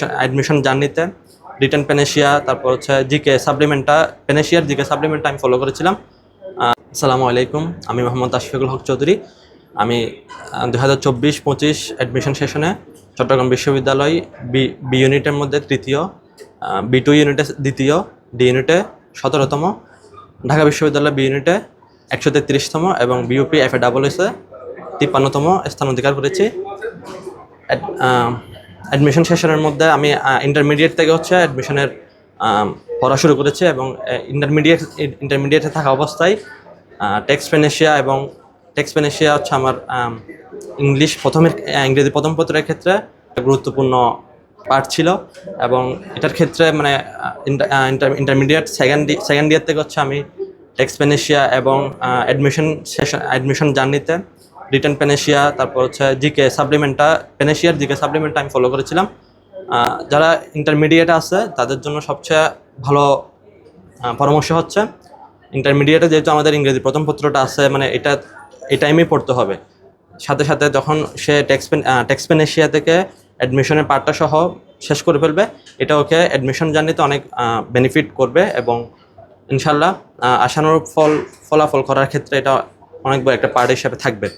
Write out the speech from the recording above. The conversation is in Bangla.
সেশন অ্যাডমিশন জার্নিতে রিটার্ন পেনেশিয়া তারপর হচ্ছে জিকে সাপ্লিমেন্টটা পেনেশিয়ার জিকে সাপ্লিমেন্টটা আমি ফলো করেছিলাম। আসসালামু আলাইকুম, আমি মোহাম্মদ আশফিকুল হক চৌধুরী। আমি দু হাজার চব্বিশ পঁচিশ অ্যাডমিশন সেশনে চট্টগ্রাম বিশ্ববিদ্যালয় বি বি ইউনিটের মধ্যে তৃতীয় বি টু ইউনিটে দ্বিতীয় ডি ইউনিটে সতেরোতম, ঢাকা বিশ্ববিদ্যালয় বি ইউনিটে একশো তেত্রিশতম এবং বিউপি এফ এ ডাবল এসে তিপ্পান্নতম স্থান অধিকার করেছি। অ্যাডমিশন সেশনের মধ্যে আমি ইন্টারমিডিয়েট থেকে হচ্ছে অ্যাডমিশনের পড়া শুরু করেছি এবং ইন্টারমিডিয়েট ইন্টারমিডিয়েটে থাকা অবস্থায় টেক্সট পেনেশিয়া এবং টেক্সট পেনেশিয়া হচ্ছে আমার ইংলিশ প্রথমের ইংরেজি প্রথম পত্রের ক্ষেত্রে গুরুত্বপূর্ণ পার্ট ছিল এবং এটার ক্ষেত্রে মানে ইন্টারমিডিয়েট সেকেন্ড সেকেন্ড ইয়ার থেকে হচ্ছে আমি টেক্সট পেনেশিয়া এবং অ্যাডমিশন সেশন অ্যাডমিশন জার্নিতে রিটার্ন পেনেশিয়া তারপর হচ্ছে জিকে সাপ্লিমেন্টটা পেনেশিয়ার জিকে সাপ্লিমেন্টটা আমি ফলো করেছিলাম। যারা ইন্টারমিডিয়েট আছে, তাদের জন্য সবচেয়ে ভালো পরামর্শ হচ্ছে ইন্টারমিডিয়েটে যেহেতু আমাদের ইংরেজি প্রথম পত্রটা আছে মানে এটা, এই টাইমেই পড়তে হবে। সাথে সাথে যখন সে টেক্সপেন টেক্সপেনেশিয়া থেকে অ্যাডমিশনের পার্টটা সহ শেষ করে ফেলবে, এটা ওকে অ্যাডমিশন জার্নিতে অনেক বেনিফিট করবে এবং ইনশাল্লাহ আশানুরূপ ফল, ফলাফল করার ক্ষেত্রে এটা অনেক বড় একটা পার্ট হিসাবে থাকবে।